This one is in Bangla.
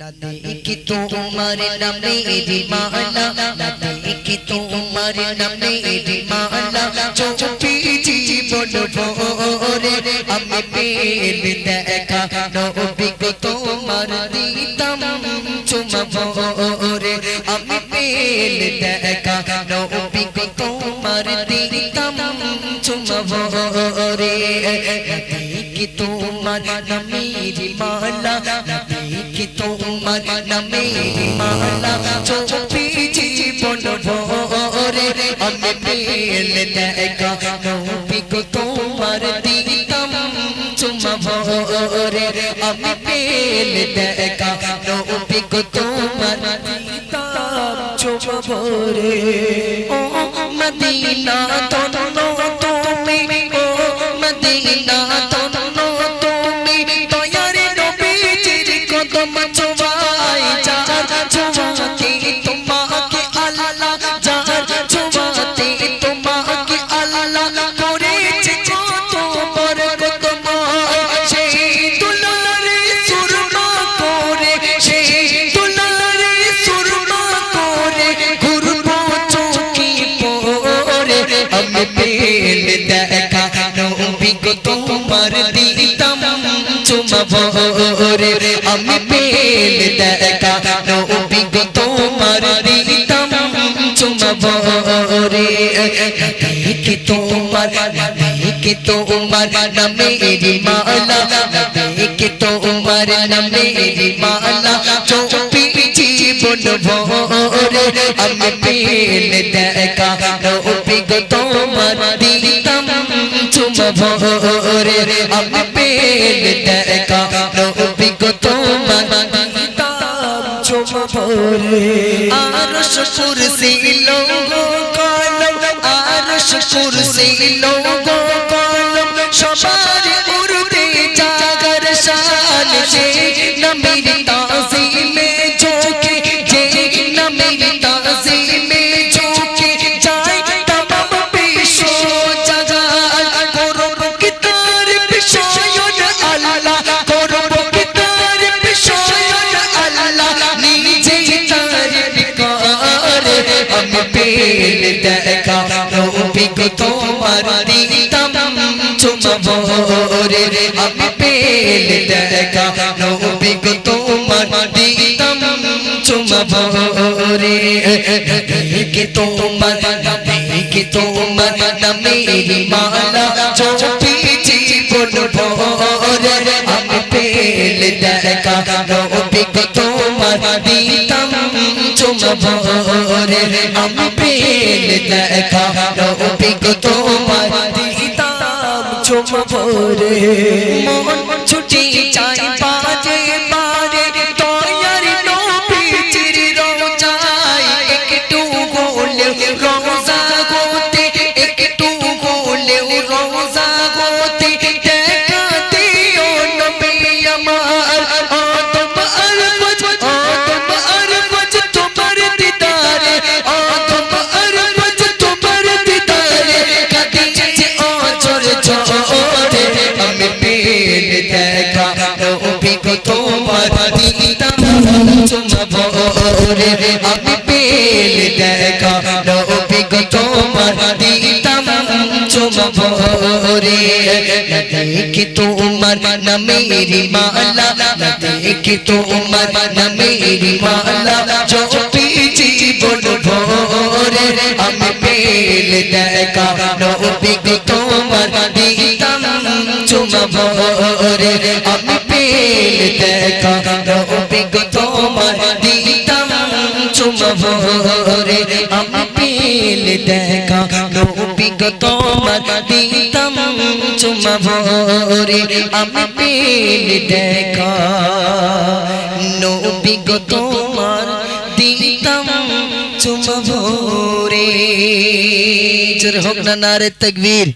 দেখি তোমার নামে মালা না দেখি তোমার নামে মালা চোপি জীবন ভোরে আমি পেল দেখা নবী গো তোমার দিতাম চুমা ভোরে আমি পেল দেখা নবী গো তোমার দিতাম চুমা ভোরে দেখি তোমার নামে মালা দেখি তোমার নামে মালা? চোপি জীবন ভোরে আমি পেল দেখা নবী গো তোমার দিতাম চুমা ভোরে আমি পেল দেখা নবী গো তোমার দিতাম চুমা ভোরে। ও মদিনা তোনো তোমার দিতাম চুমা ভরে আমি পেল দেখা নবী গো তোমার দিতাম চুমা ভরে দেখি তোমার দেখি তোমার নামে মালা দেখি তোমার নামে মালা চোপি জীবন ভরে আমি পেল দেখা নবী গো তোমার দিতাম চুমা ভরে আমি পেল দেখা। নবী গো তোমার দিতাম চুমা ভরে আরশ কুরসি লোগো কলম সবার পেল দেখা গো তোমার দিতাম চুমা ভরে আমি পেল দেখা গো তোমার দিতাম চুমা ভরে দেখি তোমার দেখি তোমার নামে মালা চোপি জীবন ভরে আমি পেল দেখা গো তোমার দিতাম ভরে আমি পেল দেখা। গো তোমার দিতাম চুমা ভোরে মন নবী গো তোমার দিদাম চুমা ভরে আমি পেল দেখা নবী গো তোমার দিদাম চুমা ভরে দেখি তোমার নামের মালা দেখি তোমার নামের মালা চোপি জীবন ভরে আমি পেল দেখা নবী গো তোমার গো তোমার দিদাম চুমা ভরে আমি দেখা। নবী গো তোমার দিদাম চুমা ভরে আমি পেল দেখা। নবী তোমার দিদাম চুমা ভরে। জোর হোক না নারে তকবীর।